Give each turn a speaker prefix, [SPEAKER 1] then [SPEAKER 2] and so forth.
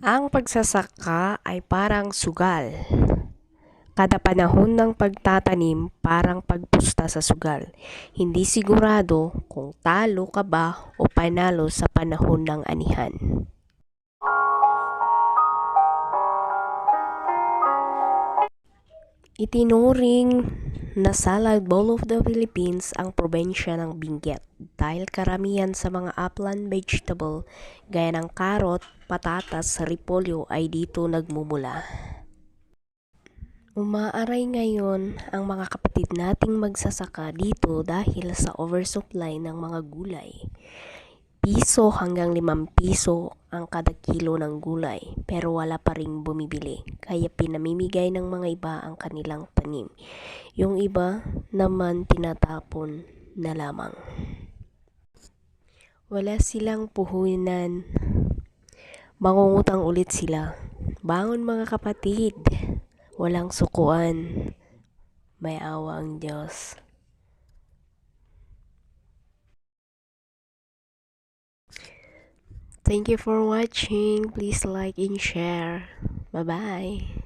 [SPEAKER 1] Ang pagsasaka ay parang sugal. Kada panahon ng pagtatanim parang pagpusta sa sugal. Hindi sigurado kung talo ka ba o panalo sa panahon ng anihan. Itinuring na salad bowl of the Philippines ang probensya ng Benguet dahil karamihan sa mga upland vegetable gaya ng karot, patatas, repolyo ay dito nagmumula. Umaaray ngayon ang mga kapatid nating magsasaka dito dahil sa oversupply ng mga gulay. Piso hanggang limang piso ang kada kilo ng gulay pero wala pa ring bumibili kaya pinamimigay ng mga iba ang kanilang tanim. Yung iba naman tinatapon na lamang. Wala silang puhunan. Mangungutang ulit sila. Bangon mga kapatid. Walang sukuan. May awa ang Diyos. Thank you for watching. Please like and share. Bye-bye.